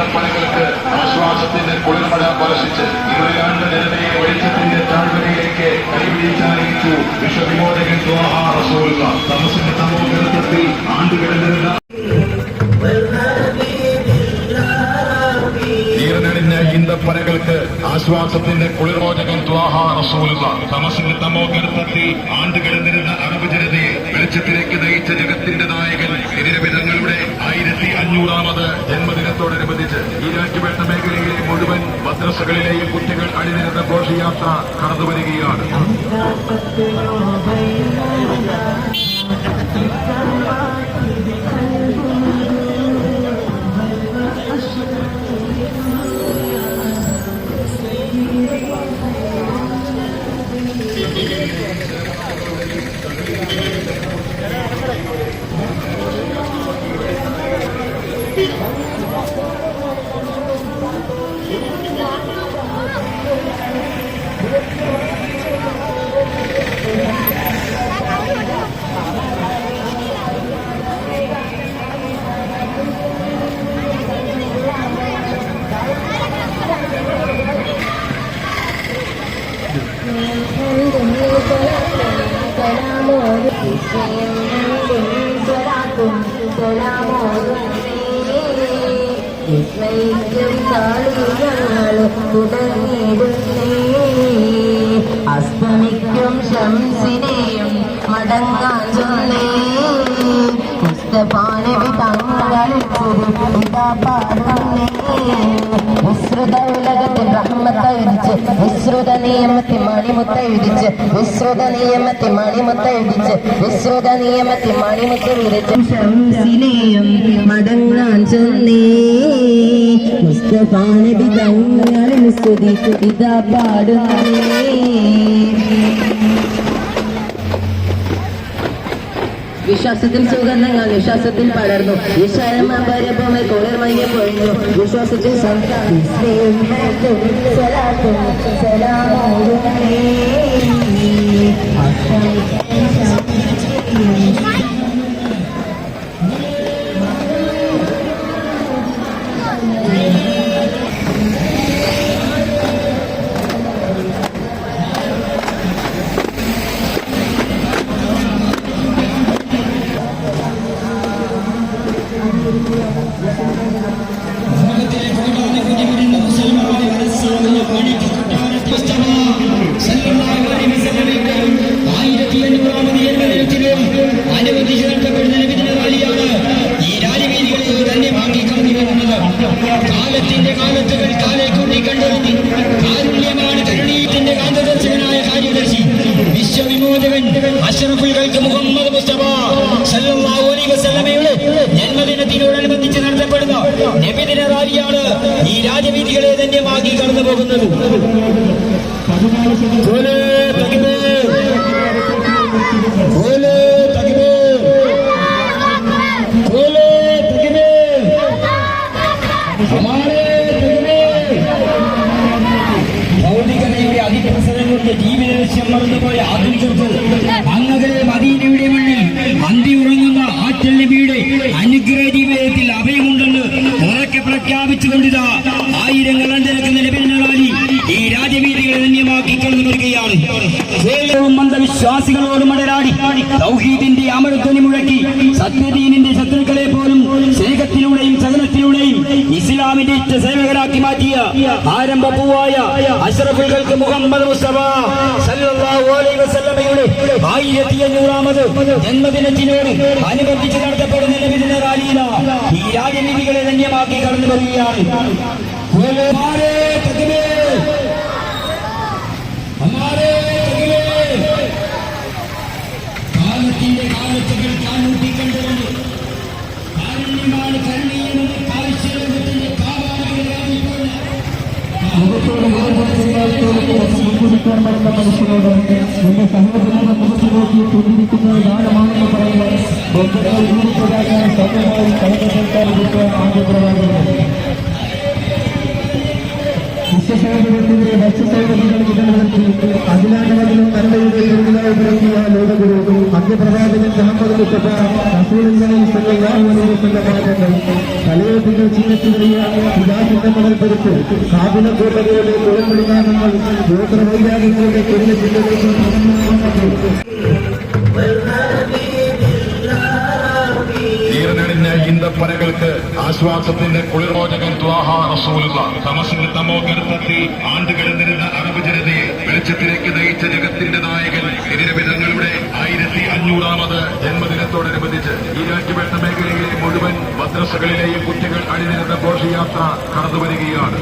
ഈന്തപ്പനകൾക്ക് ആശ്വാസത്തിന്റെ കുളിർമഴ പരസിച്ച് ഇരുളാണ്ട ജനതയെ വെളിച്ചത്തിന്റെ താഴ്വരയിലേക്ക് കൈപിടിച്ചറിയിച്ചു വിശ്വവിമോചകൻ റസൂലുള്ള തമസിന്റെ തമോഗർത്തത്തിൽ ആണ്ടുകിടന്നിരുന്ന ഈന്തപ്പനകൾക്ക് ആശ്വാസത്തിന്റെ കുളിർമോചകൻ റസൂലുള്ള തമസിന്റെ തമോഗർത്തത്തിൽ ആണ്ടുകിടന്നിരുന്ന അറബ് ജനതയെ വെളിച്ചത്തിലേക്ക് നയിച്ച ജഗത്തിന്റെ നായകൻ തിരുവിധങ്ങളുടെ ആയിരത്തി അഞ്ഞൂറാമത് ജന്മദിനത്തോടനുബന്ധിച്ച് ഈരാറ്റുപേട്ട മേഖലയിലെ മുഴുവൻ മദ്രസകളിലെയും കുട്ടികൾ അണിനിരുന്ന ഘോഷയാത്ര കടന്നുവരികയാണ് അസ്തമിക്കും ശംസിനെയും മടങ്ങാൻ ചൊല്ലേ മുസ്തഫാനബി തങ്ങ വിശ്രുത നിയമത്തിൽ മണിമുത്ത വിരിച്ച് വിശ്രുത നിയമത്തിൽ മണിമുത്ത വിരിച്ച് വിശ്രുത നിയമത്തിൽ മണിമുത്ത വിരിച്ച് ശംസിനെയും മടങ്ങാൻ ചൊന്നേ മുസ്തഫാനബി തങ്ങളിൽ സ്തുതി ഇതാ പാടുന്നേ വിശ്വാസത്തിൽ സുഗന്ധങ്ങൾ വിശ്വാസത്തിൽ പടർന്നു വിശാലമ പരപ്പമേ മയ്യ പൊഴിഞ്ഞു വിശ്വാസത്തിൽ സംതൃപ്തി. കാലത്തിന്റെ കാലത്തുകൾ കാലെ കൂട്ടി കണ്ടെത്തി കാരുണ്യമാണ് കരുണീയത്തിന്റെ കാന്തദർശകനായ കാര്യദർശി. വിശ്വവിമോചകൻ അഷറഫുകൾക്ക് മുഹമ്മദ് മുസ്തഫ സല്ലല്ലാഹു അലൈഹി വസല്ലമയുടെ ജന്മദിനത്തിനോടനുബന്ധിച്ച് നടത്തപ്പെടുന്ന നബിദിന റാലിയാണ് ഈ രാജവീതികളെ ധന്യമാക്കി കടന്നു പോകുന്നത്. बोले കേരളവും മന്ദവിശ്വാസികളോടും അടരാടി തൗഹീദിന്റെ അമരധ്വനി മുഴക്കി സത്യദീനിന്റെ ശത്രുക്കളെ പോലും സ്നേഹത്തിലൂടെയും സഹനത്തിലൂടെയും ഇസ്ലാമിന്റെ ഇഷ്ട സേവകരാക്കി മാറ്റിയ പൂവായ അഷ്റഫുകൾക്ക് മുഹമ്മദ് മുസ്തഫ സല്ലല്ലാഹു അലൈഹി വസല്ലമയുടെ ആയിരത്തി അഞ്ഞൂറാമത് ജന്മദിനത്തിനോട് അനുബന്ധിച്ച് നടത്തപ്പെടുന്ന നബിദിന റാലിയില ഈ രാജനീതികളെ ധന്യമാക്കി കടന്നു വരികയാണ് മുഖത്തോട് മുഖം വരുന്ന മനുഷ്യരോട് എന്റെ സഹോദരന്റെ മുഖത്ത് നോക്കി തുന്നിരിക്കുന്നത് ദാനമാണെന്ന് പറയുന്നത് ബന്ധുക്കൾ ഊരിപ്രകാശം സൗമ്യമായി കലകത്തേക്കാൻ ആദ്യ പ്രവാചകൻ വിശ്വസൗകര്യത്തിന്റെ ഭക്ഷ്യസൗകര്യങ്ങൾ നിലനിർത്തി ഗുരുവിനായി പിറക്കിയ ലോകഗുരു മധ്യപ്രവാചകൻ മുഹമ്മദ് മുസ്തഫ വസല്ലം തലയോട്ടികൾ ചിഹ്നത്തിലെറിയ പിതാസിന്റെ മുതൽപ്പെടുത്ത് കാബില കോട്ടകളുടെ കുഴമ്പിളിനാമങ്ങൾ ഗോത്രവൈരാഗ്യങ്ങളുടെ കൊടിയ ജില്ലകളിൽ ഈന്തപ്പനകൾക്ക് ആശ്വാസത്തിന്റെ കുളിർമോചകൻ ത്വാഹ റസൂലുള്ള. തമസിന് തമോ കരുത്തെത്തി ആണ്ടുകിടന്നിരുന്ന അറബ് ജനതയെ വെളിച്ചത്തിലേക്ക് നയിച്ച ജഗത്തിന്റെ നായകൻ തിരുവിതങ്ങളുടെ ആയിരത്തി അഞ്ഞൂറാമത് ജന്മദിനത്തോടനുബന്ധിച്ച് ഈ രാജ്യവേട്ട മേഖലയിലെ മുഴുവൻ മദ്രസകളിലെയും കുട്ടികൾ അണിനിരുന്ന ഘോഷയാത്ര കടന്നുവരികയാണ്.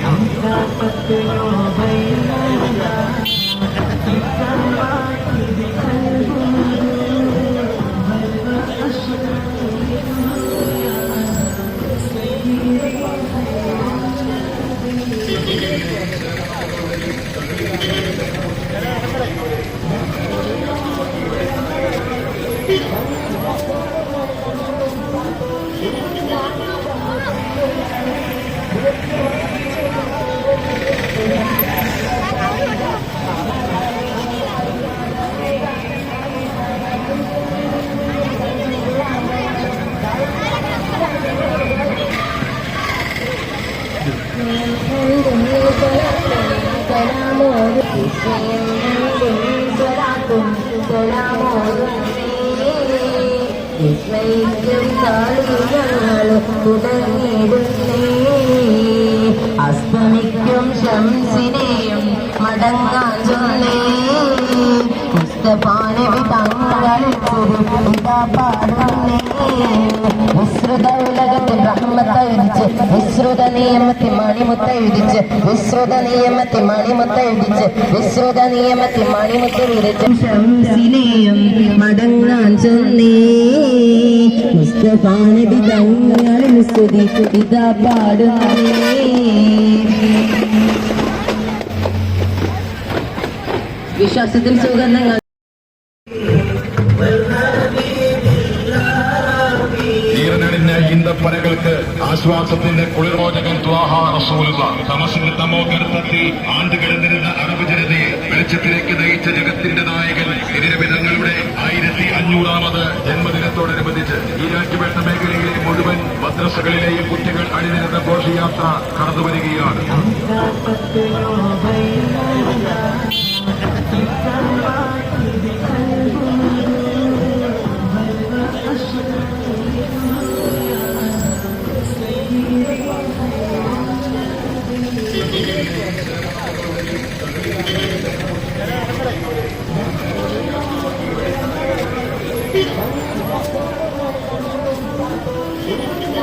അസ്തമിക്കും ശംസിനെയും മടങ്ങാൻ ചൊല്ലേ പാടുന്നേ വിശ്രുത ഉലകത്തിൽ മണിമുത്ത വിരിച്ച് വിശ്രുത മണിമുത്ത വിരിച്ച് വിശ്രുത മണിമുത്ത വിരിച്ച് ശംസിനെയും മടങ്ങാൻ ചൊന്നേ തങ്ങളിൽ ഇതാ പാടുന്നേ വിശ്വാസത്തിൽ സുഗന്ധങ്ങൾ ഈറനണിഞ്ഞ ഈന്തപ്പനകൾക്ക് ആശ്വാസത്തിന്റെ കുളിർമോചകൻ തമസിന് തമോ കരുത്തെത്തി ആണ്ടുകിടന്നിരുന്ന അറബ് ജനതയെ വെളിച്ചത്തിലേക്ക് നയിച്ച ജഗത്തിന്റെ നായകൻ തിരുവിധങ്ങളുടെ ആയിരത്തി അഞ്ഞൂറാമത് ജന്മദിനത്തോടനുബന്ധിച്ച് ഈ ഈരാറ്റുപേട്ട മേഖലയിലെ മുഴുവൻ മദ്രസകളിലെയും കുട്ടികൾ അണിനിരുന്ന ഘോഷയാത്ര കടന്നുവരികയാണ്.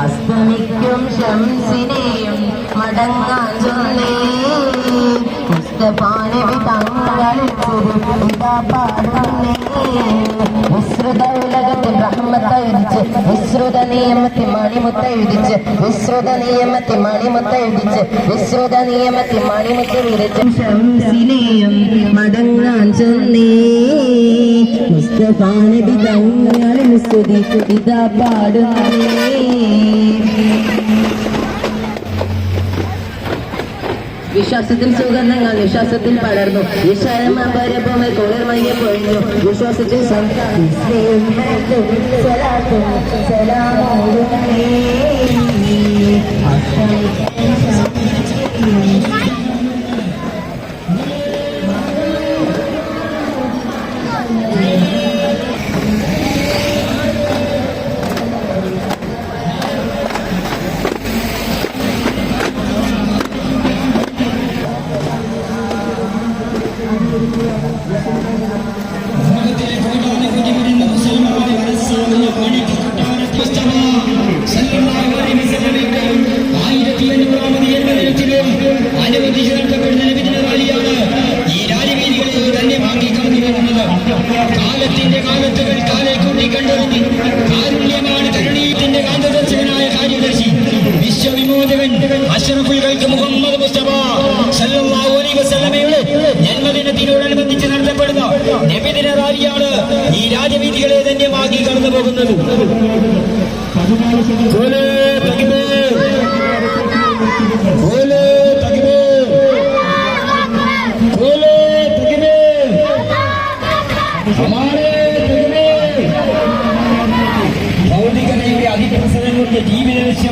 അസ്തമിക്കും ശംസിനെയും മടങ്ങാൻ ചൊന്നേ മുസ്തഫാനബി തങ്ങളിൽ സുരിത പാടുന്നേ. വിശ്രുത ഉലകത്തിൽ റഹ്മത്ത വിരിച്ച് വിശ്രുത നിയമത്തിൽ മണിമുത്ത വിരിച്ച് വിശ്രുത നിയമത്തിൽ മടങ്ങാൻ ചൊന്നേ. മുസ്തഫാനബി തങ്ങളിൽ സ്തുതി ഇതാ പാടുന്നേ. വിശ്വാസത്തിൽ സുഗന്ധങ്ങൾ വിശ്വാസത്തിൽ പടർന്നു വിശാലമ പരപ്പമേ കുളിർ മഞ്ഞ പൊഴിഞ്ഞു വിശ്വാസത്തിൽ സംതൃപ്തി. വിമോചകൻ അഷ്റഫുൽ ഖൽക്ക് മുഹമ്മദ് മുസ്തഫ സല്ലല്ലാഹു അലൈഹി വസല്ലമയുടെ ജന്മദിനത്തിനോടനുബന്ധിച്ച് നടത്തപ്പെടുന്ന നബിദിന റാലിയാണ് ഈ രാജവീതികളെ ധന്യമാക്കി കടന്നു പോകുന്നത്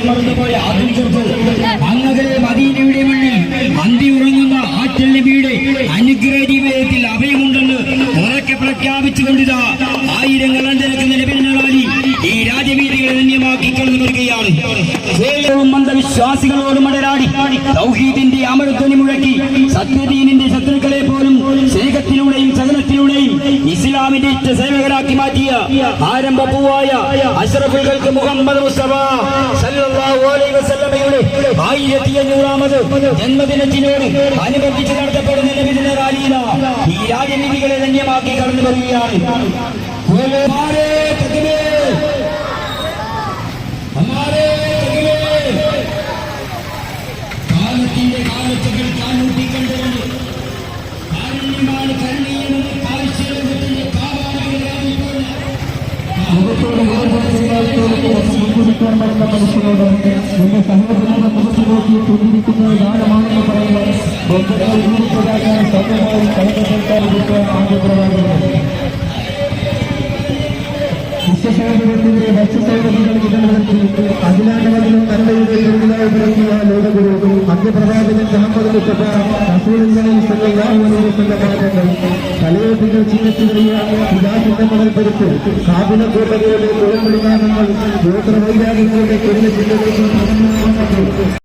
ജീവിത ആദ്യം മറന്നുപോയ ആധുനികർക്ക് മദീനയുടെ മണ്ണിൽ അന്തി ഉറങ്ങുന്ന ആറ്റൽ നബിയുടെ അനുഗ്രഹ ജീവിതത്തിൽ അഭയമുണ്ടെന്ന് ഉറക്കെ പ്രഖ്യാപിച്ചുകൊണ്ടിതാ ആയിരങ്ങൾ അഞ്ചരക്കുന്ന നബിനാളി ഈ രാജവീതികളെ ധന്യമാക്കി കടന്നു വരികയാണ് കേരളവും അന്ധവിശ്വാസികളോടും അടരാടി തൗഹീദിന്റെ അമരധ്വനി മുഴക്കി സത്യദീനിന്റെ ശത്രുക്കളെ പോലും സ്നേഹത്തിലൂടെയും സഹനത്തിലൂടെയും ഇസ്ലാമിന്റെ ഇഷ്ട സേവകരാക്കി മാറ്റിയ ആരംഭ പൂവായ അഷറഫുകൾക്ക് മുഹമ്മദ് മുസ്തഫ വസല്ലമയുടെ ആയിരത്തി അഞ്ഞൂറാമത് ജന്മദിനത്തിനോട് അനുബന്ധിച്ച് നടത്തപ്പെടുന്ന നബിദിന റാലിയില ഈ രാജനീതികളെ ധന്യമാക്കി കടന്നു വരികയാണ് മുൻകുറിക്കാൻ വരുന്ന മനുഷ്യരോട് നിന്റെ സഹോദരനെ മുഖത്ത് നോക്കി തുന്നിരിക്കുന്ന ദാനമാണെന്ന് പറയുവാൻ ബന്ധുക്കൾ ജീവിച്ചതാക്കാൻ സ്വന്തമായി വിശ്വസൗകര്യത്തിന്റെ ഭക്ഷ്യസൗകര്യങ്ങൾ നിലനിർത്തി അഖിലാണ്ടവരിലും നന്മയുടെ ഇരുളായി പിറങ്ങിയ ലോകഗുരു അന്ത്യപ്രവാചകൻ മുഹമ്മദ് മുസ്തഫ റസൂലുള്ളാഹി സ്വല്ലല്ലാഹു അലൈഹി വസല്ലം തലയോട്ടികൾ ചീനത്തിലെറിയ പിതാവിന്റെ മുതൽപ്പെടുത്ത് കാബില കോട്ടകളുടെ കുളമ്പടിനാമങ്ങൾ ഗോത്രവൈരാഗ്യങ്ങളുടെ കൊല്ല ജില്ലകളിൽ